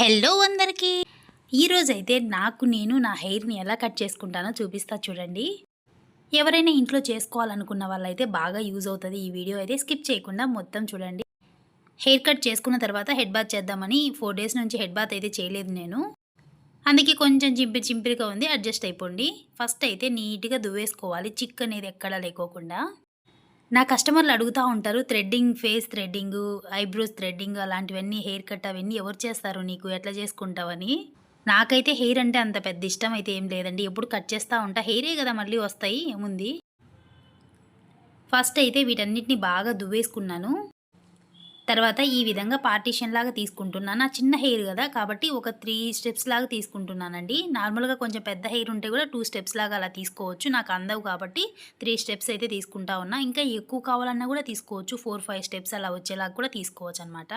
Hello అందరికీ. ఈరోజు అయితే నాకు నేను నా హెయిర్ని ఎలా కట్ చేసుకుంటానో చూపిస్తా చూడండి. ఎవరైనా ఇంట్లో చేసుకోవాలనుకున్న వాళ్ళైతే బాగా యూజ్ అవుతుంది ఈ వీడియో. అయితే స్కిప్ చేయకుండా మొత్తం చూడండి. హెయిర్ కట్ చేసుకున్న తర్వాత హెడ్ బాత్ చేద్దామని ఫోర్ డేస్ నుంచి హెడ్ బాత్ అయితే చేయలేదు నేను. అందుకే కొంచెం చింపిరి చింపిరిగా ఉంది అడ్జస్ట్ అయిపోండి. ఫస్ట్ అయితే నీట్గా దువ్వేసుకోవాలి చిక్ అనేది ఎక్కడా లేకోకుండా. నా కస్టమర్లు అడుగుతూ ఉంటారు threading face threading eyebrows threading అలాంటివన్నీ హెయిర్ కట్ అవన్నీ ఎవరు చేస్తారు నీకు? ఎట్లా చేసుకుంటావని? నాకైతే హెయిర్ అంటే అంత పెద్ద ఇష్టం అయితే ఏం లేదండి. ఎప్పుడు కట్ చేస్తూ ఉంటా. హెయిరే కదా మళ్ళీ వస్తాయి ఏముంది ఫస్ట్ అయితే వీటన్నిటిని బాగా దువ్వేసుకున్నాను. తర్వాత ఈ విధంగా పార్టీషన్ లాగా తీసుకుంటున్నాను నా చిన్న హెయిర్ కదా కాబట్టి ఒక త్రీ స్టెప్స్ లాగా తీసుకుంటున్నానండి. నార్మల్గా కొంచెం పెద్ద హెయిర్ ఉంటే కూడా టూ స్టెప్స్ లాగా అలా తీసుకోవచ్చు. నాకు అందవు కాబట్టి త్రీ స్టెప్స్ అయితే తీసుకుంటా ఉన్నా. ఇంకా ఎక్కువ కావాలన్నా కూడా తీసుకోవచ్చు. ఫోర్ ఫైవ్ స్టెప్స్ అలా వచ్చేలాగా కూడా తీసుకోవచ్చు అనమాట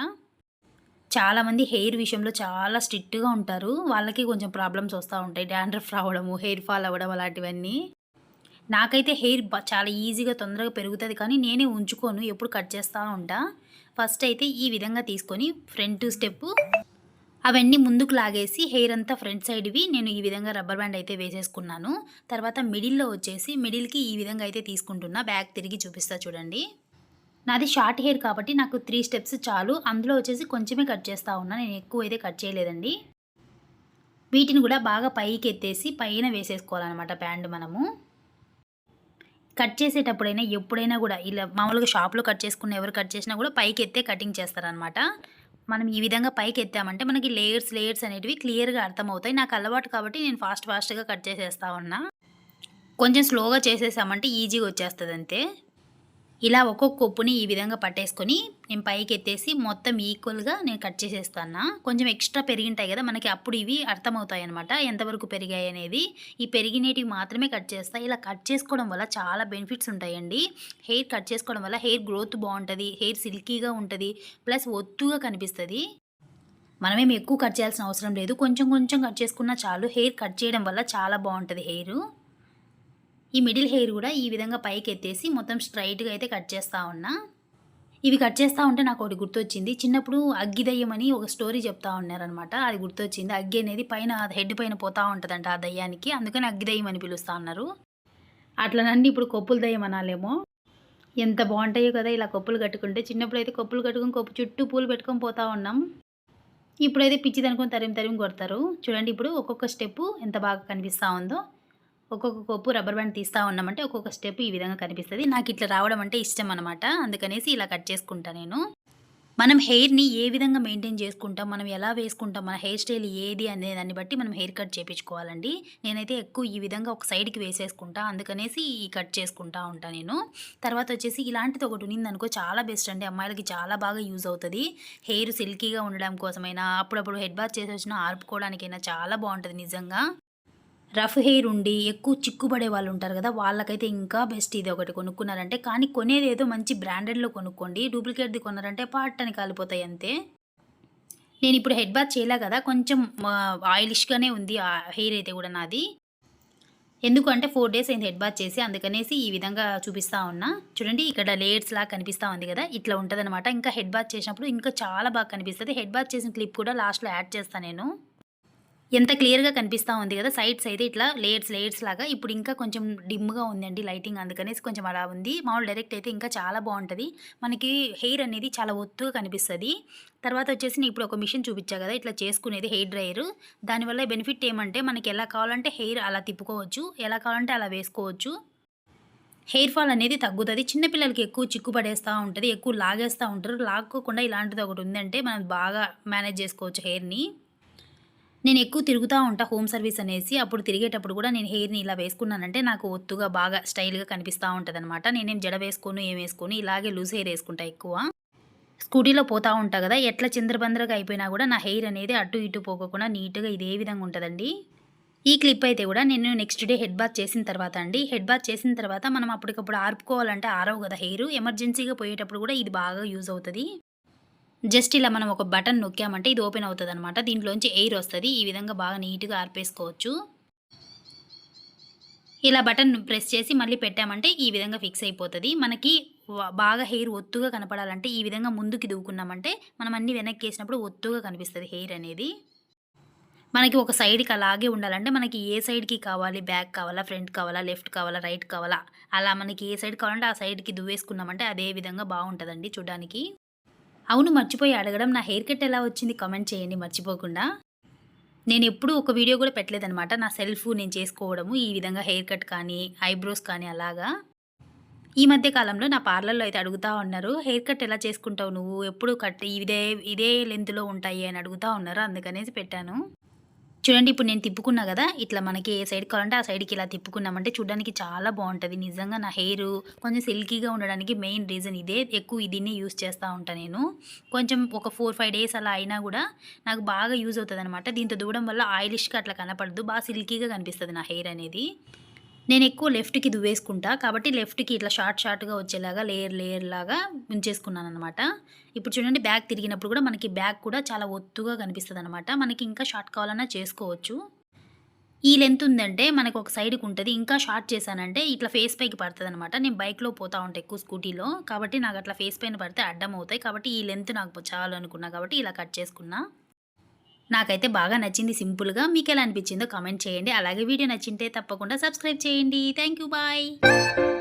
చాలామంది హెయిర్ విషయంలో చాలా స్ట్రిక్ట్గా ఉంటారు. వాళ్ళకి కొంచెం ప్రాబ్లమ్స్ వస్తూ ఉంటాయి. డాండ్రఫ్ రావడము హెయిర్ ఫాల్ అవ్వడం అలాంటివన్నీ. నాకైతే హెయిర్ చాలా ఈజీగా తొందరగా పెరుగుతుంది. కానీ నేనే ఉంచుకోను. ఎప్పుడు కట్ చేస్తూ ఉంటా. ఫస్ట్ అయితే ఈ విధంగా తీసుకొని ఫ్రంట్ స్టెప్ అవన్నీ ముందుకు లాగేసి హెయిర్ అంతా ఫ్రంట్ సైడ్వి. నేను ఈ విధంగా రబ్బర్ బ్యాండ్ అయితే వేసేసుకున్నాను. తర్వాత మిడిల్లో వచ్చేసి మిడిల్కి ఈ విధంగా అయితే తీసుకుంటున్నా. బ్యాక్ తిరిగి చూపిస్తా చూడండి. నాది షార్ట్ హెయిర్ కాబట్టి నాకు త్రీ స్టెప్స్ చాలు. అందులో వచ్చేసి కొంచెమే కట్ చేస్తూ ఉన్నా. నేను ఎక్కువ అయితే కట్ చేయలేదండి. వీటిని కూడా బాగా పైకి ఎత్తేసి పైన వేసేసుకోవాలన్నమాట బ్యాండ్ మనము. కట్ చేసేటప్పుడైనా ఎప్పుడైనా కూడా ఇలా మామూలుగా షాప్లో కట్ చేసుకున్న ఎవరు కట్ చేసినా కూడా పైకి ఎత్తే కటింగ్ చేస్తారనమాట మనం ఈ విధంగా పైకి ఎత్తామంటే మనకి లేయర్స్ లేయర్స్ అనేటివి క్లియర్గా అర్థమవుతాయి. నాకు అలవాటు కాబట్టి నేను ఫాస్ట్ ఫాస్ట్గా కట్ చేసేస్తా ఉన్నా. కొంచెం స్లోగా చేసేసామంటే ఈజీగా వచ్చేస్తుంది అంతే ఇలా ఒక్కొక్క కొప్పుని ఈ విధంగా పట్టేసుకొని నేను పైకి ఎత్తేసి మొత్తం ఈక్వల్గా నేను కట్ చేసేస్తాను కొంచెం ఎక్స్ట్రా పెరిగింటాయి కదా మనకి అప్పుడు ఇవి అర్థమవుతాయి అనమాట ఎంతవరకు పెరిగాయి అనేది. ఈ పెరిగినేటివి మాత్రమే కట్ చేస్తా. ఇలా కట్ చేసుకోవడం వల్ల చాలా బెనిఫిట్స్ ఉంటాయండి. హెయిర్ కట్ చేసుకోవడం వల్ల హెయిర్ గ్రోత్ బాగుంటుంది హెయిర్ సిల్కీగా ఉంటుంది ప్లస్ ఒత్తుగా కనిపిస్తుంది. మనమేం ఎక్కువ కట్ చేయాల్సిన అవసరం లేదు. కొంచెం కొంచెం కట్ చేసుకున్నా చాలు. హెయిర్ కట్ చేయడం వల్ల చాలా బాగుంటుంది హెయిర్. ఈ మిడిల్ హెయిర్ కూడా ఈ విధంగా పైకి ఎత్తేసి మొత్తం స్ట్రైట్గా అయితే కట్ చేస్తూ ఉన్నా. ఇవి కట్ చేస్తూ ఉంటే నాకు ఒకటి గుర్తొచ్చింది. చిన్నప్పుడు అగ్గి దయ్యం ఒక స్టోరీ చెప్తా ఉన్నారనమాట అది గుర్తొచ్చింది. అగ్గి అనేది పైన హెడ్ పైన పోతా ఉంటుందంట ఆ దయ్యానికి. అందుకని అగ్గి దయ్యం అని పిలుస్తూ ఉన్నారు. అట్లనండి ఇప్పుడు కొప్పుల దయ్యం అనాలేమో. ఎంత బాగుంటాయో కదా ఇలా కొప్పులు కట్టుకుంటే. చిన్నప్పుడు అయితే కొప్పులు కట్టుకుని కొప్పు చుట్టూ పూలు పెట్టుకొని పోతా ఉన్నాం. ఇప్పుడైతే పిచ్చిదనుకొని తరిమి తరిమి కొడతారు. చూడండి ఇప్పుడు ఒక్కొక్క స్టెప్పు ఎంత బాగా కనిపిస్తూ ఉందో. ఒక్కొక్క కొప్పు రబ్బర్ బ్యాండ్ తీస్తూ ఉన్నామంటే ఒక్కొక్క స్టెప్ ఈ విధంగా కనిపిస్తుంది. నాకు ఇట్లా రావడం అంటే ఇష్టం అనమాట అందుకనేసి ఇలా కట్ చేసుకుంటా నేను. మనం హెయిర్ని ఏ విధంగా మెయింటైన్ చేసుకుంటాం మనం ఎలా వేసుకుంటాం మన హెయిర్ స్టైల్ ఏది అనే దాన్ని బట్టి మనం హెయిర్ కట్ చేయించుకోవాలండి నేనైతే ఎక్కువ ఈ విధంగా ఒక సైడ్కి వేసేసుకుంటా అందుకనేసి ఈ కట్ చేసుకుంటా ఉంటా నేను. తర్వాత వచ్చేసి ఇలాంటిది ఒకటి ఉన్నింది అనుకో చాలా బెస్ట్ అండి. అమ్మాయిలకి చాలా బాగా యూజ్ అవుతుంది. హెయిర్ సిల్కీగా ఉండడం కోసమైనా అప్పుడప్పుడు హెడ్ బాత్ చేసి వచ్చిన ఆర్పుకోవడానికైనా చాలా బాగుంటుంది నిజంగా. రఫ్ హెయిర్ ఉండి ఎక్కువ చిక్కుపడే వాళ్ళు ఉంటారు కదా వాళ్ళకైతే ఇంకా బెస్ట్ ఇది ఒకటి కొనుక్కున్నారంటే. కానీ కొనేది ఏదో మంచి బ్రాండెడ్లో కొనుక్కోండి డూప్లికేట్ది కొన్నారంటే పాటని కాలిపోతాయి అంతే. నేను ఇప్పుడు హెడ్ బాత్ చేయలే కదా కొంచెం ఆయిలిష్గానే ఉంది ఆ హెయిర్ అయితే కూడా నాది. ఎందుకంటే ఫోర్ డేస్ అయింది హెడ్ బాత్ చేసి అందుకనేసి ఈ విధంగా చూపిస్తా ఉన్నా. చూడండి ఇక్కడ లేయర్స్ లాగా కనిపిస్తూ ఉంది కదా ఇట్లా ఉంటుందన్నమాట. ఇంకా హెడ్ బాత్ చేసినప్పుడు ఇంకా చాలా బాగా కనిపిస్తుంది. హెడ్ బాత్ చేసిన క్లిప్ కూడా లాస్ట్లో యాడ్ చేస్తాను నేను. ఎంత క్లియర్గా కనిపిస్తూ ఉంది కదా సైడ్స్ అయితే ఇట్లా లేయర్స్ లేయర్స్ లాగా. ఇప్పుడు ఇంకా కొంచెం డిమ్గా ఉందండి లైటింగ్ అందుకనేసి కొంచెం అలా ఉంది. మామూలు డైరెక్ట్ అయితే ఇంకా చాలా బాగుంటుంది. మనకి హెయిర్ అనేది చాలా ఒత్తుగా కనిపిస్తుంది. తర్వాత వచ్చేసి నేను ఇప్పుడు ఒక మిషన్ చూపించా కదా ఇట్లా చేసుకునేది హెయిర్ డ్రైయర్. దానివల్ల బెనిఫిట్ ఏమంటే మనకి ఎలా కావాలంటే హెయిర్ అలా తిప్పుకోవచ్చు ఎలా కావాలంటే అలా వేసుకోవచ్చు. హెయిర్ ఫాల్ అనేది తగ్గుతుంది. చిన్నపిల్లలకి ఎక్కువ చిక్కు పడేస్తూ ఉంటుంది ఎక్కువ లాగేస్తూ ఉంటారు. లాక్కోకుండా ఇలాంటిది ఒకటి ఉందంటే మనం బాగా మేనేజ్ చేసుకోవచ్చు హెయిర్ని. నేను ఎక్కువ తిరుగుతూ ఉంటా హోమ్ సర్వీస్ అనేసి అప్పుడు తిరిగేటప్పుడు కూడా నేను హెయిర్ని ఇలా వేసుకున్నానంటే నాకు ఒత్తుగా బాగా స్టైల్గా కనిపిస్తూ ఉంటుంది అనమాట నేనేం జడ వేసుకోను ఏం వేసుకోను ఇలాగే లూజ్ హెయిర్ వేసుకుంటా ఎక్కువ. స్కూటీలో పోతూ ఉంటా కదా ఎట్లా చిందరబందరగా అయిపోయినా కూడా నా హెయిర్ అనేది అటు ఇటు పోకుండా నీట్గా ఇదే విధంగా ఉంటుందండి. ఈ క్లిప్ అయితే కూడా నేను నెక్స్ట్ డే హెడ్ బాత్ చేసిన తర్వాత అండి. హెడ్ బాత్ చేసిన తర్వాత మనం అప్పటికప్పుడు ఆర్పుకోవాలంటే ఆరవు కదా హెయిర్ ఎమర్జెన్సీగా పోయేటప్పుడు కూడా ఇది బాగా యూజ్ అవుతుంది. జస్ట్ ఇలా మనం ఒక బటన్ నొక్కామంటే ఇది ఓపెన్ అవుతుంది అనమాట దీంట్లోంచి ఎయిర్ వస్తుంది. ఈ విధంగా బాగా నీట్గా ఆర్పేసుకోవచ్చు. ఇలా బటన్ ప్రెస్ చేసి మళ్ళీ పెట్టామంటే ఈ విధంగా ఫిక్స్ అయిపోతుంది. మనకి బాగా హెయిర్ ఒత్తుగా కనపడాలంటే ఈ విధంగా ముందుకి దువ్వుకున్నామంటే మనం అన్ని వెనక్కి వేసినప్పుడు ఒత్తుగా కనిపిస్తుంది హెయిర్ అనేది. మనకి ఒక సైడ్కి అలాగే ఉండాలంటే మనకి ఏ సైడ్కి కావాలి? బ్యాక్ కావాలా? ఫ్రంట్ కావాలా? లెఫ్ట్ కావాలా? రైట్ కావాలా? అలా మనకి ఏ సైడ్ కావాలంటే ఆ సైడ్కి దువ్వేసుకున్నామంటే అదే విధంగా బాగుంటుందండి చూడడానికి. అవును మర్చిపోయి అడగడం నా హెయిర్ కట్ ఎలా వచ్చింది కామెంట్ చేయండి మర్చిపోకుండా. నేను ఎప్పుడూ ఒక వీడియో కూడా పెట్టలేదనమాట నా సెల్ఫ్ నేను చేసుకోవడము ఈ విధంగా హెయిర్ కట్ కానీ ఐబ్రోస్ కానీ అలాగా. ఈ మధ్య కాలంలో నా పార్లర్లో అయితే అడుగుతా ఉన్నారు హెయిర్ కట్ ఎలా చేసుకుంటావు నువ్వు? ఎప్పుడు కట్ ఇదే ఇదే లెంత్లో ఉంటాయి అని అడుగుతా ఉన్నారు అందుకనేసి పెట్టాను. చూడండి ఇప్పుడు నేను తిప్పుకున్నా కదా ఇట్లా మనకి ఏ సైడ్ కావాలంటే ఆ సైడ్కి ఇలా తిప్పుకున్నామంటే చూడడానికి చాలా బాగుంటుంది. నిజంగా నా హెయిర్ కొంచెం సిల్కీగా ఉండడానికి మెయిన్ రీజన్ ఇదే. ఎక్కువ దీన్ని యూస్ చేస్తూ ఉంటాను నేను. కొంచెం ఒక ఫోర్ ఫైవ్ డేస్ అలా అయినా కూడా నాకు బాగా యూజ్ అవుతుంది అనమాట దీంతో దూడడం వల్ల ఆయిలిష్గా అట్లా కనపడదు. బాగా సిల్కీగా కనిపిస్తుంది నా హెయిర్ అనేది. నేను ఎక్కువ లెఫ్ట్కి దువ్వేసుకుంటా. కాబట్టి లెఫ్ట్కి ఇట్లా షార్ట్ షార్ట్గా వచ్చేలాగా లేయర్ లేయర్ లాగా ఉంచేసుకున్నాను అనమాట ఇప్పుడు చూడండి బ్యాగ్ తిరిగినప్పుడు కూడా మనకి బ్యాగ్ కూడా చాలా ఒత్తుగా కనిపిస్తుంది అనమాట మనకి ఇంకా షార్ట్ కావాలన్నా చేసుకోవచ్చు. ఈ లెంత్ ఉందంటే మనకు ఒక సైడ్కి ఉంటుంది ఇంకా షార్ట్ చేశానంటే ఇట్లా ఫేస్ పైకి పడుతుంది అనమాట నేను బైక్లో పోతా ఉంటాను ఎక్కువ స్కూటీలో. కాబట్టి నాకు అట్లా ఫేస్ పైన పడితే అడ్డం అవుతాయి. కాబట్టి ఈ లెంత్ నాకు చాలు అనుకున్నా కాబట్టి ఇలా కట్ చేసుకున్నా. నాకైతే బాగా నచ్చింది సింపుల్గా. మీకు ఎలా అనిపించిందో కామెంట్ చేయండి. అలాగే వీడియో నచ్చింటే తప్పకుండా సబ్స్క్రైబ్ చేయండి. Thank you bye.